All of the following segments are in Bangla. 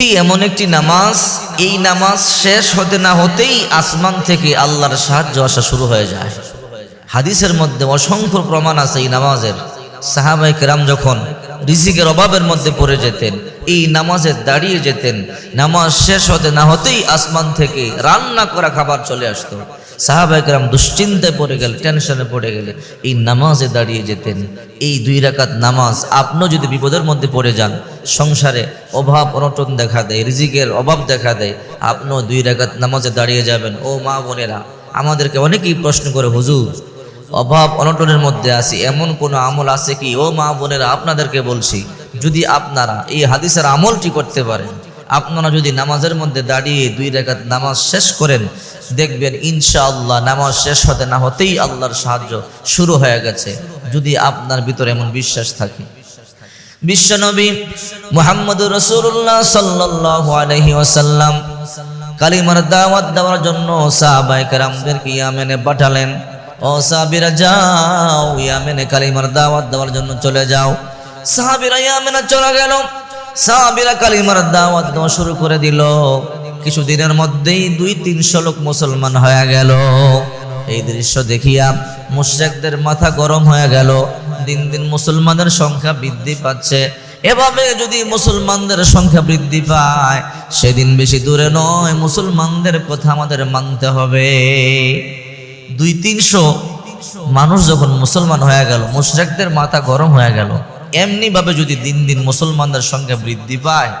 এমন একটি নামাজ, এই নামাজ শেষ হতে না হতেই আসমান থেকে আল্লাহর সাহায্য আসা শুরু হয়ে যায়। হাদিসের মধ্যে অসংখ্য প্রমাণ আছে এই নামাজের। সাহাবাই কেরাম যখন ঋষিকের অভাবের মধ্যে পড়ে যেতেন, এই নামাজে দাঁড়িয়ে যেতেন, নামাজ শেষ হতে না হতেই আসমান থেকে রান্না করা খাবার চলে আসতো। সাহাবাই কেরাম দুশ্চিন্তায় পড়ে গেলে টেনশনে পড়ে গেলে, এই নামাজে দাঁড়িয়ে যেতেন। এই দুই রাকাত নামাজ আপনিও যদি বিপদের মধ্যে পড়ে যান, সংসারে অভাব অনটন দেখা দেয়, রিজিকের অভাব দেখা দেয়, আপনিও দুই রাকাত নামাজে দাঁড়িয়ে যাবেন। ও মা বোনেরা, আমাদেরকে অনেকেই প্রশ্ন করে, হুজুর, অভাব অনটনের মধ্যে আছি, এমন কোনো আমল আছে কি? ও মা বোনেরা, আপনাদেরকে বলছি, যদি আপনারা এই হাদিসের আমলটি করতে পারেন, আপনারা যদি নামাজের মধ্যে দাঁড়িয়ে দুই রেখাত নামাজ শেষ করেন দেখবেন ইনশাআল্লাহ নামাজ শেষ হতে না হতেই আল্লাহর সাহায্য শুরু হয়ে গেছে, যদি আপনার ভিতরে এমন বিশ্বাস থাকে। বিশ্বনবী মুহাম্মদ রসুল্লাহ সাল্লাহ আলহি ওসাল্লাম কালিমার দাওয়াত দেওয়ার জন্য সাহাবাই কারামদেরকে ইয়ামেনে পাঠালেন। ও সাহাবিরা যাও, ইয়ামেনে কালিমার দাওয়াত দেওয়ার জন্য চলে যাও। সাহাবিরা ইয়ামেনে চলে গেল। সাহাবিরা কালিমার দাওয়াত দেওয়া শুরু করে দিল। কিছুদিনের মধ্যেই দুই তিনশো লোক মুসলমান হয়ে গেল। এই দৃশ্য দেখিয়া মুশরিকদের মাথা গরম হয়ে গেল। দিন দিন মুসলমানের সংখ্যা বৃদ্ধি পাচ্ছে। এভাবে যদি মুসলমানদের সংখ্যা বৃদ্ধি পায়, সেদিন বেশি দূরে নয়, মুসলমানদের কথা আমাদের মানতে হবে। দুই তিনশো মানুষ যখন মুসলমান হয়ে গেল, মুশরিকদের মাথা গরম হয়ে গেল। এমনি ভাবে যদি দিন দিন মুসলমানদের সংখ্যা বৃদ্ধি পায়,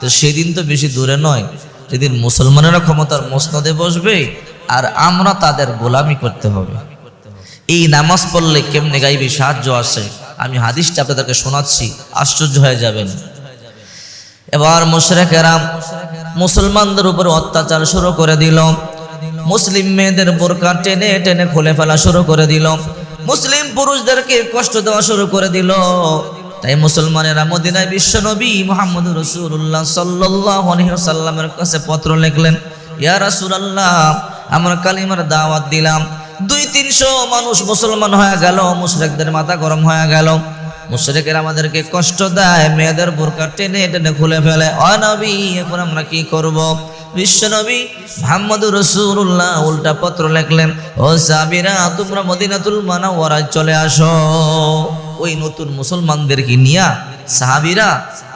তো সেদিন তো বেশি দূরে নয় যেদিন মুসলমানেরা ক্ষমতার মসনদে বসবে, আর আমরা তাদের গোলামি করতে হবে। এই নামাজ পড়লে কেমনে গাইবে সাহায্য আসে আমি হাদিসটা আপনাদেরকে শোনাচ্ছি, আশ্চর্য হয়ে যাবেন। এবার মুশরেকেরাম মুসলমানদের উপর অত্যাচার শুরু করে দিল। মুসলিম মেয়েদের বোরকা টেনে টেনে খুলে ফেলা শুরু করে দিল। মুসলিম পুরুষদেরকে কষ্ট দেওয়া শুরু করে দিল। তাই মুসলমানেরা মদিনায় বিশ্বনবী মোহাম্মদ রসুল্লাহ সাল্লামের কাছে পত্র লিখলেন, ইয়া রাসূলুল্লাহ, আমরা কালিমার দাওয়াত দিলাম। দুই তিনশো মানুষ মুসলমান হয়ে গেল, মুশরিকদের মাথা গরম হয়ে গেল। মুশরিকের আমাদেরকে কষ্ট দেয়, মেয়েদের বোরকা টেনে টেনে খুলে ফেলে। অনবী এখন আমরা কি করব? বিশ্বনবী মোহাম্মদ রসুল্লাহ উল্টা পত্র লেখলেন, ও সাবিরা তোমরা মদিনাতুল মানাওয়ারায় চলে আসো। ওই নতুন মুসলমানদেরকে নিয়া সাহাবিরা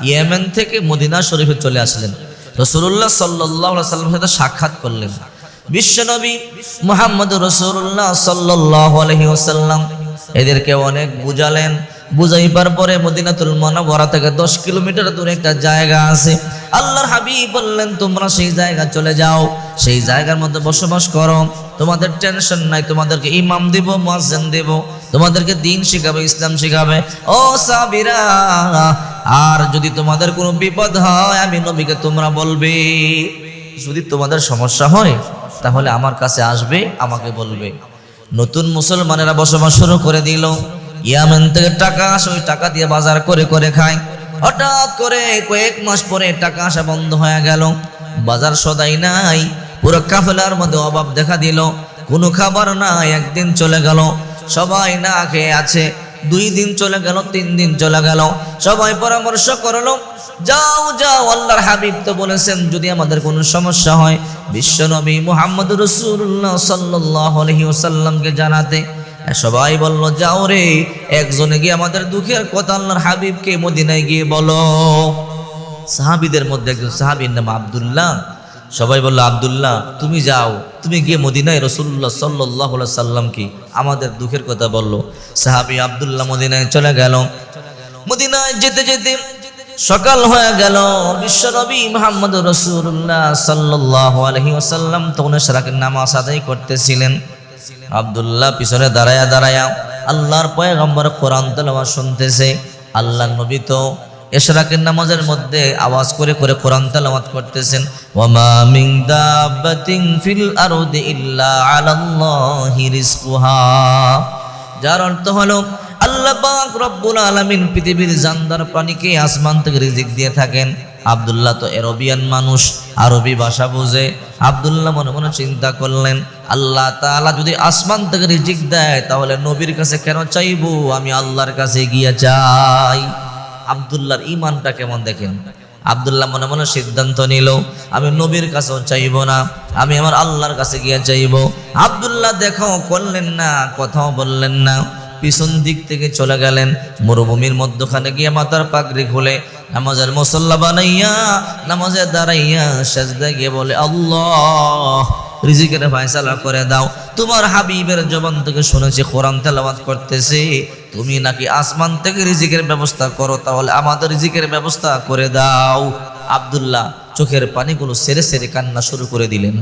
ইয়েমেন থেকে মদিনা শরীফে চলে আসলেন। রসুল্লাহ সাল্লাহ সাল্লামের সাথে সাক্ষাৎ করলেন। বিশ্বনবী মোহাম্মদ রসুল্লাহ সাল্লাহ আলহিউসাল্লাম এদেরকে অনেক বুঝালেন বুঝাইবার পরে মদিনাতুল মনাবরা থেকে দশ কিলোমিটার দূরে একটা জায়গা আছে। আল্লাহর হাবিব বললেন, তোমরা সেই জায়গা চলে যাও। সেই জায়গার মধ্যে বসবাস করো। তোমাদের টেনশন নাই, তোমাদেরকে ইমাম দিব, মুয়াজ্জিন দেব। তোমাদেরকে দিন শিখাবে, ইসলাম শিখাবে। ও সাবিরা আর যদি তোমাদের কোনো বিপদ হয়, আমি নবীকে তোমরা বলবে। যদি তোমাদের সমস্যা হয়, তাহলে আমার কাছে আসবে, আমাকে বলবে। নতুন মুসলমানেরা বসবাস শুরু করে দিল। ইয়ামেন থেকে টাকা আসে, ওই টাকা দিয়ে বাজার করে করে খায়। হঠাৎ করে কয়েক মাস পরে টাকা আসা বন্ধ হয়ে গেল। বাজার সদাই নাই, পুরো কাফেলার মধ্যে অভাব দেখা দিল। কোনো খাবার নাই, একদিন চলে গেল। সবাই না খেয়ে আছে, দুই দিন চলে গেল, তিন দিন চলে গেল। সবাই পরামর্শ করল, যাও যাও, আল্লাহর হাবিব তো বলেছেন, যদি আমাদের কোনো সমস্যা হয়, বিশ্বনবী মুহাম্মদ রসুল্লাহ সাল্লাহ আলহি ওসাল্লামকে জানাতে। সবাই বলল, যাও রে, একজনে গিয়ে আমাদের দুঃখের কথা আল্লাহর হাবিবকে মদিনায় গিয়ে বলো। সাহাবিদের মধ্যে একজন সাহাবির নাম আবদুল্লাহ। সবাই বলল, আবদুল্লাহ, তুমি যাও, তুমি গিয়ে মদিনায় রসুল্লাহ সাল্লাহ সাল্লামকে আমাদের দুঃখের কথা বলল সাহাবি আবদুল্লাহ মদিনায় চলে গেল। মদিনায় যেতে যেতে সকাল হয়ে গেল। বিশ্বনবী মোহাম্মদ রসুল্লাহ সাল্লাহ আলহি ওসাল্লাম তখন সারাকের নামাজ আদায় করতেছিলেন। আবদুল্লাহ পিছনে দাঁড়ায়া দাঁড়ায়া আল্লাহর পয়গম্বর কোরআন তেলাওয়াত শুনতেছে। আল্লাহ নবী তো এশরাকের নামাজের মধ্যে আওয়াজ করে করে কোরআন তেলাওয়াত করতেছেন। ওয়ামা মিন দাব্বাতিন ফিল আরদি ইল্লা আলাল্লাহি রিজকুহা। যার অর্থ হলো, আল্লাহ পাক রব্বুল আলামিন পৃথিবীর জানদার প্রাণীকে আসমান থেকে রিজিক দিয়ে থাকেন। আব্দুল্লাহ তো এরবিয়ান মানুষ, আরবি ভাষা বুঝে। আব্দুল্লাহ মনে মনে চিন্তা করলেন আল্লাহ তাআলা যদি আসমান থেকে রিজিক দেয়, তাহলে নবীর কাছে কেন চাইব? আমি আল্লাহর কাছে গিয়ে চাই। আবদুল্লাহর ইমানটা কেমন দেখেন? আবদুল্লাহ মনে মনে সিদ্ধান্ত নিল, আমি নবীর কাছেও চাইব না, আমি আমার আল্লাহর কাছে গিয়ে চাইব। আবদুল্লাহ দেখাও করলেন না, কথাও বললেন না, পিছন দিক থেকে চলে গেলেন, মরুভূমির মধ্যখানে গিয়ে মাথার পাগড়ি খুলে নামাজের মুসল্লা বানাইয়া, নামাজে দাঁড়াইয়া সেজদা গিয়ে বলে, আল্লাহ রিজিকের ফয়সালা করে দাও। তোমার হাবিবের জবান থেকে শুনেছি কোরআন তেলাবাদ করতেছে। তুমি নাকি আসমান থেকে রিজিকের ব্যবস্থা করো, তাহলে আমাদের রিজিকের ব্যবস্থা করে দাও। আব্দুল্লাহ চোখের পানিগুলো সেরে সেরে কান্না শুরু করে দিলেন।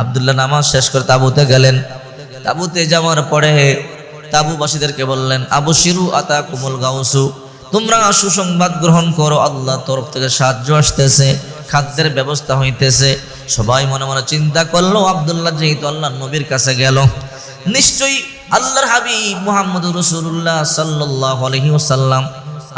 আব্দুল্লাহ নামাজ শেষ করে তাবুতে গেলেন। তাবুতে যাওয়ার পরে তাবুবাসীদেরকে বললেন, আবু শিরু আতা কুমল গাউসু, তোমরা সুসংবাদ গ্রহণ করো আল্লাহ তরফ থেকে সাহায্য আসতেছে, খাদ্যের ব্যবস্থা হইতেছে। সবাই মনে মনে চিন্তা করল, আবদুল্লাহ যেহেতু আল্লাহ নবীর কাছে গেল, নিশ্চয়ই আল্লাহর হাবিব মুহাম্মদ রসুল্লাহ সাল্লাহ আলহি ওসাল্লাম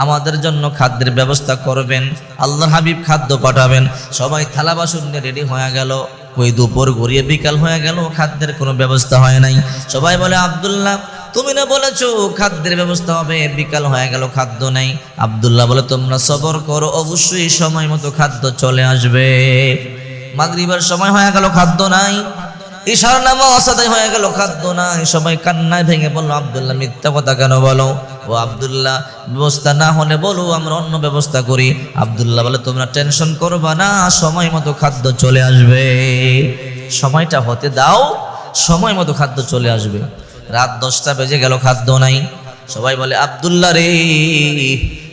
আমাদের জন্য খাদ্যের ব্যবস্থা করবেন, আল্লাহর হাবিব খাদ্য পাঠাবেন। সবাই থালা বাসন নিয়ে রেডি হয়ে গেল, কই দুপুর গড়িয়ে বিকাল হয়ে গেল, খাদ্যের কোনো ব্যবস্থা হয় নাই। সবাই বলে, আবদুল্লাহ, তুমি না বলেছ খাদ্যের ব্যবস্থা হবে, বিকাল হয়ে গেল, খাদ্য নেই। আবদুল্লাহ বলে, তোমরা সবর করো, অবশ্যই সময় মতো খাদ্য চলে আসবে। মাগরিবার সময় হয়ে গেল, খাদ্য নাই। ঈশার নামাজ আদায় হয়ে গেল, খাদ্য নাই। সবাই কান্নায় ভেঙে বলল, আবদুল্লাহ, মিথ্যা কথা কেন বলো? ও আবদুল্লাহ, ব্যবস্থা না হলে বলো, আমরা অন্য ব্যবস্থা করি। আবদুল্লাহ বলে, তোমরা টেনশন করবা না, সময় মতো খাদ্য চলে আসবে। সময়টা হতে দাও, সময় মতো খাদ্য চলে আসবে। রাত দশটা বেজে গেল, খাদ্য নাই। সবাই বলে, আবদুল্লাহ রে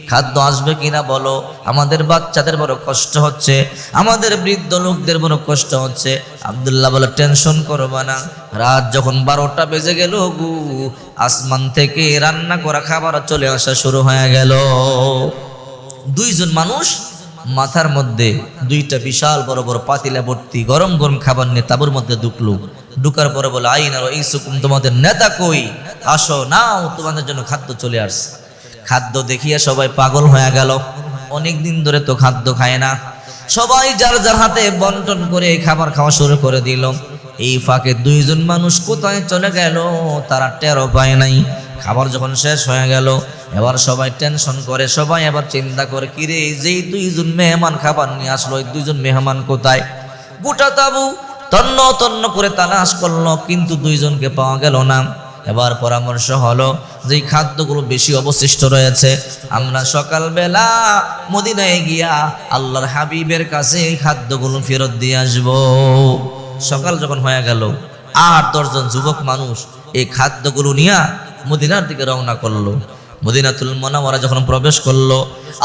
খাদ্য আসবে কিনা বলো? আমাদের বাচ্চাদের বড় কষ্ট হচ্ছে, আমাদের বৃদ্ধ লোকদের বড় কষ্ট হচ্ছে। আবদুল্লাহ বলে টেনশন করবা না। রাত যখন বারোটা বেজে গেল গু, আসমান থেকে রান্না করা খাবার চলে আসা শুরু হয়ে গেল। দুইজন মানুষ মাথার মধ্যে দুইটা বিশাল বড় বড় পাতিলা ভর্তি গরম গরম খাবার নিয়ে তাবুর মধ্যে ঢুকলো। ঢুকার পরে বলে, আইন আর এই সুকুম তোমাদের নেতা কই? আসো, নাও, তোমাদের জন্য খাদ্য চলে আসছে। খাদ্য দেখিয়ে সবাই পাগল হয়ে গেল। অনেক দিন ধরে তো খাদ্য খায় না। সবাই যার যার হাতে বন্টন করে খাবার খাওয়া শুরু করে দিল। এই ফাঁকে দুইজন মানুষ কোথায় চলে গেল তারা টেরো পায় নাই। খাবার যখন শেষ হয়ে গেল, এবার সবাই টেনশন করে, সবাই এবার চিন্তা করে, কিরে, যেই দুইজন মেহমান খাবার নিয়ে আসলো, এই দুইজন মেহমান কোথায়? গোটা তাবু তন্ন তন্ন করে তালাশ করল, কিন্তু দুইজনকে পাওয়া গেল না। এবার পরামর্শ হলো যে খাদ্যগুলো বেশি অবশিষ্ট রয়েছে। আমরা সকালবেলা মদিনায় গিয়া আল্লাহর হাবিবের কাছে এই খাদ্যগুলো ফেরত দিয়ে আসব। সকাল যখন হয়ে গেল, আট দশজন যুবক মানুষ এই খাদ্যগুলো নিয়ে মদিনার দিকে রওনা করল। মদিনাতুল মনাওয়ারা যখন প্রবেশ করল,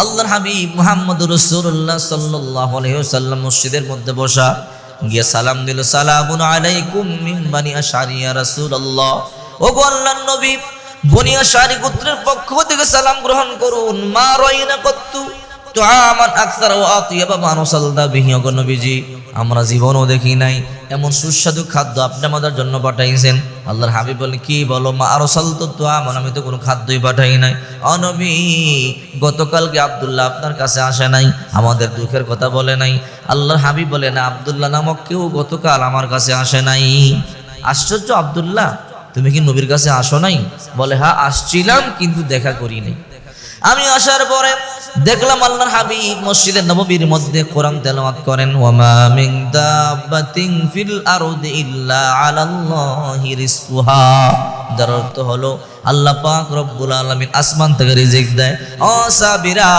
আল্লাহর হাবিব মুহাম্মদ রসুল্লাহ সাল্লাহ আলহিহাল্লাম মসজিদের মধ্যে বসা, গিয়ে সালাম দিল, সালামুন আলাইকুম মিন বানি আশারিয়া রাসূলুল্লাহ। ও নবী বনিয়া শারি গোত্রের পক্ষ থেকে সালাম গ্রহণ করুন। মা রাইনা কত্তু। তো আমার আকসার ও আতিয়াবা মানুষালদা বিহি। ওগো নবীজি, আমরা জীবনও দেখি নাই। এমন সুস্বাদু খাদ্য আপনি আমাদের জন্য পাঠাইছেন। আল্লাহর হাবিব বলে কি বলো মা আরও সালতো তো আমার আমি তো কোনো খাদ্যই পাঠাই নাই। অনবী গতকালকে আবদুল্লাহ আপনার কাছে আসে নাই, আমাদের দুঃখের কথা বলে নাই। আল্লাহর হাবিব বলে না আবদুল্লাহ নামক কেউ গতকাল আমার কাছে আসে নাই। আশ্চর্য আবদুল্লাহ তুমি কি নবীর কাছে আসো নাই? বলে হ্যাঁ আসছিলাম, কিন্তু দেখা করি নাই। আমি আসার পরে দেখলাম আল্লাহর হাবিব মসজিদে নববীর মধ্যে কোরআন তেলাওয়াত করেন, ওয়ামা মিন দাব্বাতিন ফিল আরদি ইল্লা আলাল্লাহি রিজকুহা। যার অর্থ হলো, আল্লাহ পাক রব্বুল আলামিন আসমান থেকে রিজিক দেয়। অসাবিরা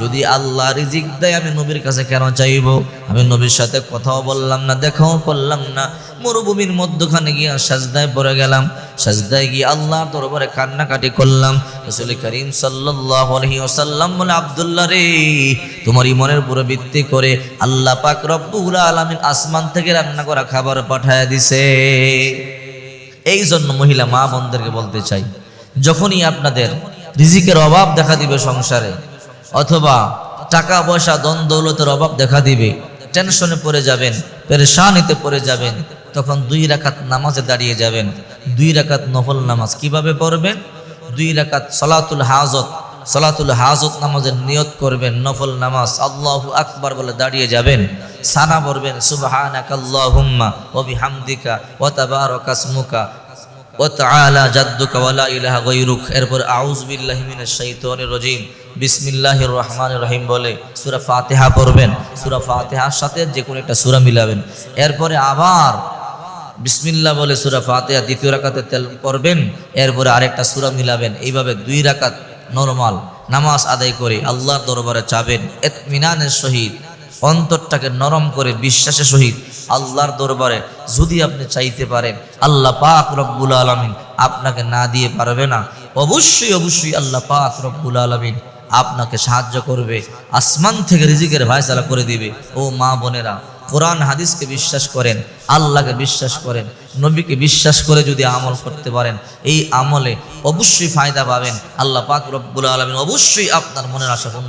যদি আল্লাহ রিজিক দেয়, আমি নবীর কাছে কেন চাইব? আমি নবীর সাথে কথাও বললাম না, দেখাও করলাম না। মরুভূমির মধ্যখানে গিয়ে সাজদায় পড়ে গেলাম। সাজদায় গিয়ে আল্লাহ তোর দরবারে কান্নাকাটি করলাম। রসুল করিম সাল্লাহ ওসাল্লাম বলে, আবদুল্লাহ রে, তোমার ইমনের উপরে ভিত্তি করে আল্লাহ পাক রব্বুল আলমিন আসমান থেকে রান্না করা খাবার পাঠায় দিছে। এই জন্য মহিলা মা বোনদেরকে বলতে চাই, যখনই আপনাদের রিজিকের অভাব দেখা দিবে সংসারে অথবা টাকা পয়সা দন দৌলতের অভাব দেখা দিবে। টেনশনে পড়ে যাবেন, পেরেশানিতে পড়ে যাবেন, তখন দুই রাকাত নামাজে দাঁড়িয়ে যাবেন। দুই রাকাত নফল নামাজ কীভাবে পড়বেন? দুই রাকাত সলাতুল হাজত সলাতুল হাজত নামাজের নিয়ত করবেন, নফল নামাজ আল্লাহ আকবার বলে দাঁড়িয়ে যাবেন। সানা পড়বেন সুবহানাকাল্লাহুম্মা ওয়া বিহামদিকা ওয়া তাবারাকা ইসমুকা ওয়া তাআলা জাদ্দুকা ওয়া লা ইলাহা গায়রুক। এরপর আউযু বিল্লাহি মিনাশ শাইতানির রাজীম। বিসমিল্লাহ রহমান রহিম বলে সুরা ফাতেহা পড়বেন। সুরা ফাতেহার সাথে যে কোনো একটা সুরা মিলাবেন। এরপরে আবার বিসমিল্লাহ বলে সুরা ফাতেহা দ্বিতীয় রাকাতে তেল পড়বেন। এরপরে আরেকটা সুরা মিলাবেন। এইভাবে দুই রাকাত নরমাল নামাজ আদায় করে আল্লাহর দরবারে চাবেন। এতমিনানের সহিত, অন্তরটাকে নরম করে বিশ্বাসের সহিত আল্লাহর দরবারে যদি আপনি চাইতে পারেন, আল্লাহ পাক রব্বুল আলমিন আপনাকে না দিয়ে পারবে না। অবশ্যই অবশ্যই আল্লাহ পাক রব্বুল আলমিন আপনাকে সাহায্য করবে, আসমান থেকে রিজিকের ভাইসালা করে দিবে। ও মা বোনেরা, কোরআন হাদিসকে বিশ্বাস করেন, আল্লাহকে বিশ্বাস করেন, নবীকে বিশ্বাস করে যদি আমল করতে পারেন, এই আমলে অবশ্যই ফায়দা পাবেন। আল্লাহ পাক রব্বুল আলমিন অবশ্যই আপনার মনের আশা পূর্ণ